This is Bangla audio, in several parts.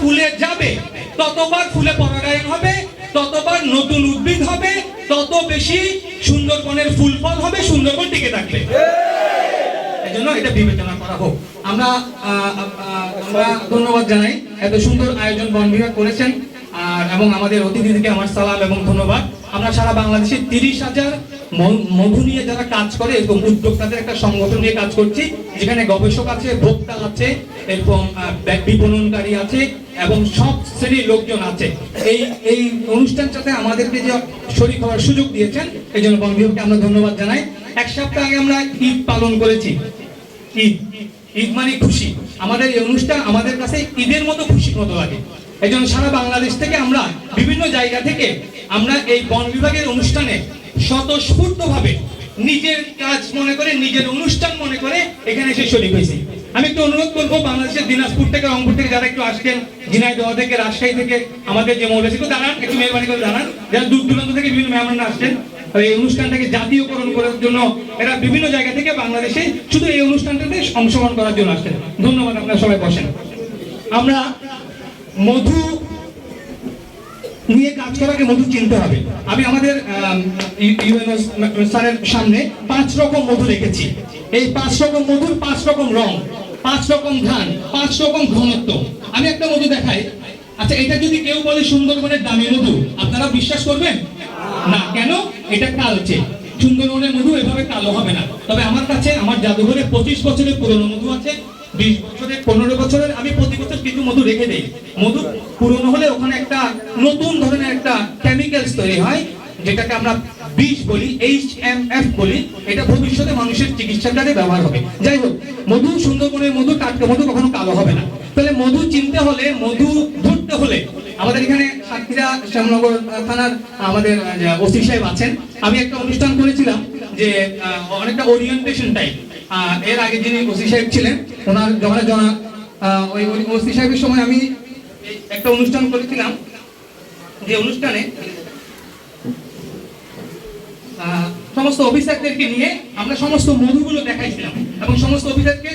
ফুলে যাবে, ততবার ফুলে পরাগায়ন হবে, ততবার নতুন উদ্ভিদ হবে, তত বেশি সুন্দরবনের ফুল ফল হবে, সুন্দরবন টিকে থাকবে। এই জন্য এটা বিবেচনা করা হোক। আমরা আমরা ধন্যবাদ জানাই এত সুন্দর আয়োজন বন বিভাগ করেছেন। আর, এবং আমাদের অতিথিদেরকে আমার সালাম এবং ধন্যবাদ। আমরা সারা বাংলাদেশে তিরিশ হাজার মধু নিয়ে যারা কাজ করে এবং উদ্যোক্তাদের একটা সংগঠন নিয়ে কাজ করছি, যেখানে গবেষক আছে, ভোক্তা আছে ব্যাগ বিপণনকারী আছে, এবং সব শ্রেণির লোকজন আছে। এই এই অনুষ্ঠানটাতে আমাদেরকে যে শরীর হওয়ার সুযোগ দিয়েছেন, এই জন্য বন আমরা ধন্যবাদ জানাই। এক সপ্তাহ আগে আমরা ঈদ পালন করেছি। ঈদ ঈদ মানে খুশি। আমাদের এই অনুষ্ঠান, আমাদের কাছে ঈদের মতো খুশির মতো লাগে। এই সারা বাংলাদেশ থেকে আমরা বিভিন্ন জায়গা থেকে আমরা এই বন বিভাগের অনুষ্ঠানে স্বতঃস্ফূর্ত ভাবে নিজের কাজ মনে করে, নিজের অনুষ্ঠান মনে করে এখানে এসে শরীর হয়েছি। আমি একটু অনুরোধ করব, বাংলাদেশের দিনাজপুর থেকে, রংপুর থেকে যারা একটু আসছেন, ঝিনাইদহ থেকে, রাজশাহী থেকে, আমাদের যে মৌলাসী একটু দাঁড়ান, একটু মেহরবানি করে দাঁড়ান। যারা দূর দূরান্ত থেকে বিভিন্ন মেহমানরা আসছেন এই অনুষ্ঠানটাকে জাতীয়করণ করার জন্য, এরা বিভিন্ন জায়গা থেকে বাংলাদেশে শুধু এই অনুষ্ঠানটাতে অংশগ্রহণ করার জন্য আসছেন। ধন্যবাদ, আপনারা সবাই বসেন। আমরা মধু নিয়ে কাজ করাকে মধু চিনতে হবে। আমি আমাদের স্যারের সামনে পাঁচ রকম মধু রেখেছি। এই পাঁচ রকম মধুর পাঁচ রকম রং, পাঁচ রকম ধান, পাঁচ রকম ঘনত্ব। আমি একটা মধু দেখাই। আচ্ছা এটা যদি কেউ বলে সুন্দরবনের দামি মধু, আপনারা বিশ্বাস করবেন? না, কেন? এটা কালচে সুন্দরবনের মধু এভাবে কালো হবে না। তবে আমার কাছে, আমার জাদুঘরে পঁচিশ বছরের পুরনো মধু আছে। বিশ বছরের, পনেরো বছরের, আমি প্রতি বছর কিছু মধু রেখে দেই। মধু পুরনো হলে ওখানে একটা নতুন ধরনের একটা কেমিক্যালস তৈরি হয়, যেটাকে আমরা বিষ বলি এইচ এম এফ বলি। এটা ভবিষ্যতে মানুষের চিকিৎসার কাজে ব্যবহার হবে। যাই হোক, মধু সুন্দরবনের মধু, টাটকা মধু কখনো কালো হবে না। তাহলে মধু চিনতে হলে, মধু ধরতে হলে আমাদের এখানে সাতক্ষীরা শ্যামনগর থানার আমাদের ওসি সাহেব আছেন। আমি একটা অনুষ্ঠান করেছিলাম যে অনেকটা ওরিয়েন্টেশন টাইপ এর আগে যিনি ওসি সাহেব ছিলেন ওনার জনা আহ, ওই ওসি সাহেবের সময় আমি একটা অনুষ্ঠান করেছিলাম। যে অনুষ্ঠানে সমস্ত অফিসারদেরকে নিয়ে আমরা সমস্ত মধুগুলো দেখাইছিলাম এবং সমস্ত অফিসারকে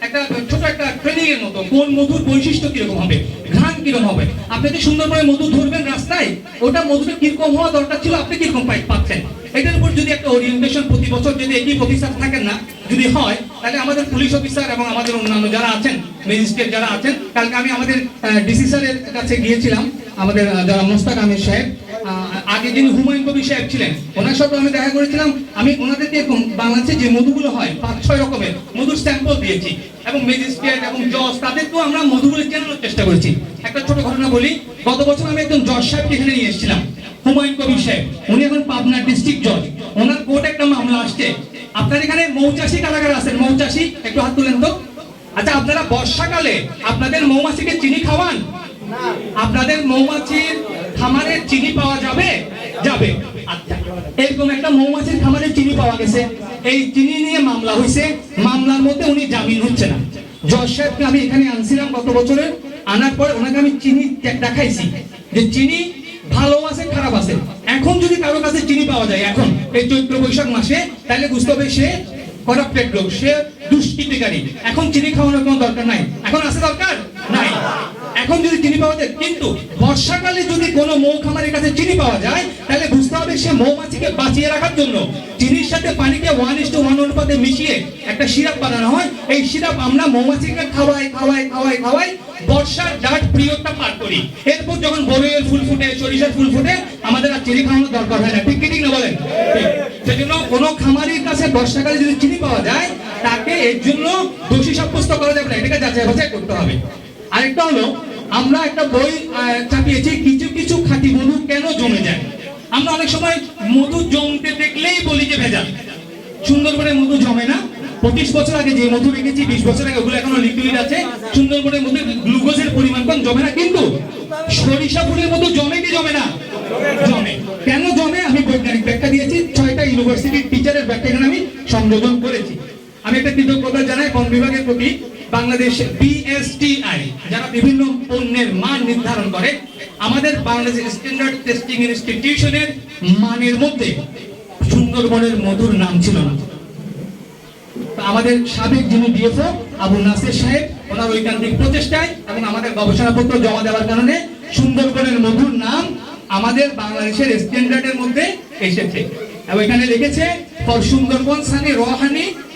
একটা ছোট একটা ট্রেনিং এর মতো কোন মধুর বৈশিষ্ট্য কীরকম হবে ঘ্রাণ কীরকম হবে। আপনি যে সুন্দরবনে মধু ধরবেন রাস্তায় ওটা মধুটা কীরকম হওয়া দরকার ছিল আপনি কীরকম পাচ্ছেন? এটার উপর যদি একটা ওরিয়েন্টেশন প্রতি বছর যদি একই অফিসার থাকেন না, যদি হয়, তাহলে আমাদের পুলিশ অফিসার এবং আমাদের অন্যান্য যারা আছেন ম্যাজিস্ট্রেট যারা আছেন, কালকে আমি আমাদের ডিসি স্যারের কাছে গিয়েছিলাম, আমাদের যারা মোস্তাক আহমেদ সাহেব আগে যিনি হুমায়ুন কবির সাহেব ছিলেন, ওনার সাথে আমি দেখা করেছিলাম, আমি ওনাদেরকে এরকম বাংলাদেশে যে মধুগুলো হয়, পাঁচ, ছয় রকমের মধুর স্যাম্পল দিয়েছি, এবং ম্যাজিস্ট্রেট এবং জজ তাদেরকেও আমরা মধুগুলো চেনানোর চেষ্টা করেছি। একটা ছোট ঘটনা বলি, গত বছর আমি একজন জজ সাহেবকে এখানে নিয়ে এসেছিলাম। হুমায়ুন কবির উনি এখন পাবনা ডিস্ট্রিক্ট জজ ওনার কোর্টে একটা মামলা আসছে। আপনার এখানে মৌচাষি কারাগার আছেন। মৌচাষি, একটু হাত তুলেন তো। আচ্ছা আপনারা বর্ষাকালে আপনাদের মৌমাছিকে চিনি খাওয়ান? আপনাদের মৌমাছির খামারে চিনি পাওয়া যাবে? যাবে। আচ্ছা এরকম একটা মৌমাছির খামারে চিনি পাওয়া গেছে। এই চিনি নিয়ে মামলা হয়েছে। মামলার মধ্যে উনি জামিন হচ্ছে না। জজ সাহেবকে আমি এখানে আনছিলাম গত বছরে। আনার পর ওনাকে আমি চিনি দেখাইছি। যে চিনি ভালো আছে খারাপ আছে। এখন যদি কারও কাছে চিনি পাওয়া যায়, এখন, এই চৈত্র বৈশাখ মাসে, তাহলে বুঝতে হবে সে করাপ্টেড লোক, সে দুষ্কৃতিকারী। এখন চিনি খাওয়ানোর কোনো দরকার নাই। এখন আছে দরকার? নাই। এখন যদি চিনি পাওয়া যায়, কিন্তু বর্ষাকালে যদি কোনো মৌ খামারের কাছে চিনি পাওয়া যায়, তাহলে বুঝতে সে মৌমাছিকে বাঁচিয়ে রাখার জন্য চিনির সাথে পানিকে ওয়ান ইস টু ওয়ান অনুপাতে মিশিয়ে একটা সিরাপ বানানো হয়। এই সিরাপ আমরা মৌমাছিকে খাওয়াই খাওয়াই খাওয়াই খাওয়াই বর্ষার জাট পিরিয়ডটা পার করি। এরপর যখন বরইয়ের ফুল ফুটে, সরিষার ফুল ফুটে, আমাদের আর চিনি খাওয়ানোর দরকার হয় না। ঠিক কি, ঠিক না বলেন। সেজন্য কোনো খামারির কাছে বর্ষাকালে যদি চিনি পাওয়া যায়, তাকে এর জন্য দোষী সাব্যস্ত করা যাবে না। এটাকে যাচাই বাছাই করতে হবে। আরেকটা হলো, আমরা একটা বই চাপিয়েছি কিছু কিছু খাঁটি মধু কেন জমে যায়? আমরা অনেক সময় মধু জমতে দেখলেই বলি যে ভেজাল। সুন্দরবনে মধু জমে না। পঁচিশ বছর আগে যে মধু রেখেছি, বিশ বছর আগে ওগুলো এখনও লিকুইড আছে। সুন্দরবনের মধ্যে গ্লুকোজের পরিমাণ কম জমে না, কিন্তু সরিষা ফুলের মতো জমে কি জমে না? জমে। কেন জমে? আমি বৈজ্ঞানিক ব্যাখ্যা দিয়েছি। ছয়টা ইউনিভার্সিটির টিচারের ব্যাখ্যা এখানে আমি সংযোজন করেছি। আমি একটা কৃতজ্ঞতা জানাই বন বিভাগের প্রতি বাংলাদেশ বিএসটিআই যারা বিভিন্ন পণ্যের মান নির্ধারণ করে। আমাদের বাংলাদেশ স্ট্যান্ডার্ড টেস্টিং ইনস্টিটিউশনের মানের মধ্যে সুন্দরবনের মধুর নাম ছিল না। আমাদের সাবেক যিনি ডিএফও আবু নাসির সাহেব ওনার ঐকান্তিক প্রচেষ্টায় এবং আমাদের গবেষণাপত্র জমা দেওয়ার কারণে সুন্দরবনের মধুর নাম আমাদের বাংলাদেশের স্ট্যান্ডার্ডের মধ্যে এসেছে। এবং এখানে লিখেছে ফর সুন্দরবন সানি র honey uh,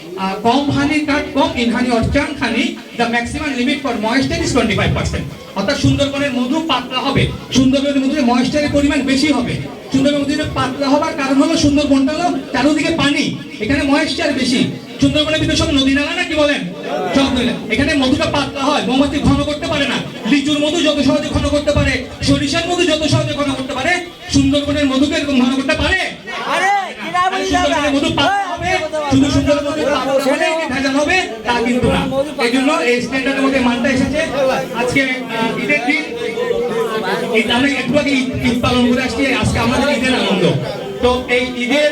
comb honey cut comb in honey or honey the maximum limit for moisture is twenty five percent অর্থাৎ সুন্দরবনের মধু পাতলা হবে। সুন্দরবনের মধুতে ময়েস্টারের পরিমাণ বেশি হবে। সুন্দরবনের মধুতে পাতলা হওয়ার কারণ হলো সুন্দরবনটা হলো চারোদিকে পানি। এখানে ময়েস্টার বেশি। সুন্দরবনের ভিতরে সব নদী নালা নাকি বলেন? সব নদী এখানে মধুটা পাতলা হয় মৌমাছি ঘন করতে পারে না। লিচুর মধু যত সহজে ঘন করতে পারে সরিষার মধু যত সহজে ঘন করতে পারে সুন্দরবনের মধুকে এরকম ঘন করতে পারে? সুন্দরবনের মধু পাতলা শুধু সুন্দর হলে ভেজাল হবে তা কিন্তু না এই জন্য এই স্ট্যান্ডার্ডের মধ্যে এসেছে আজকে ঈদের দিন আমরা একটু আগে ঈদ ঈদ পালন করে আসছি আজকে আমাদের ঈদের আনন্দ তো এই ঈদের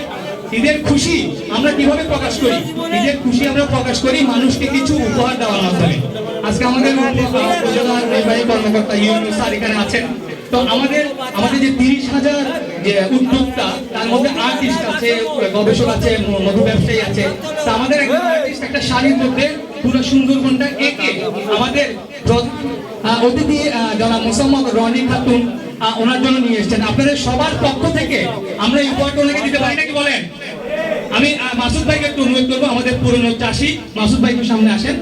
ঈদের খুশি আমরা কীভাবে প্রকাশ করি ঈদের খুশি আমরা প্রকাশ করি মানুষকে কিছু উপহার দেওয়ার মাধ্যমে আজকে আমাদের কর্মকর্তা ইউনুস স্যার এখানে আছেন। তো আমাদের আমাদের যে তিরিশ হাজার যে উদ্যোক্তা, তার মধ্যে আর্টিস্ট আছে, গবেষক আছে, মধু ব্যবসায়ী আছে। তা আমাদের একজন আর্টিস্ট একটা শাড়ির মধ্যে পুরো সুন্দরবনটা এঁকে আমাদের প্রধান অতিথি জনাব মোসাম্মদ রনি খাতুন ওনার জন্য নিয়ে এসেছেন। আপনাদের সবার পক্ষ থেকে আমরা এই উপহারটা ওনাকে দিতে পারি নাকি বলেন? আমি মাসুদ ভাইকে একটু অনুরোধ করব, আমাদের পুরনো চাষি মাসুদ ভাই একটু সামনে আসেন।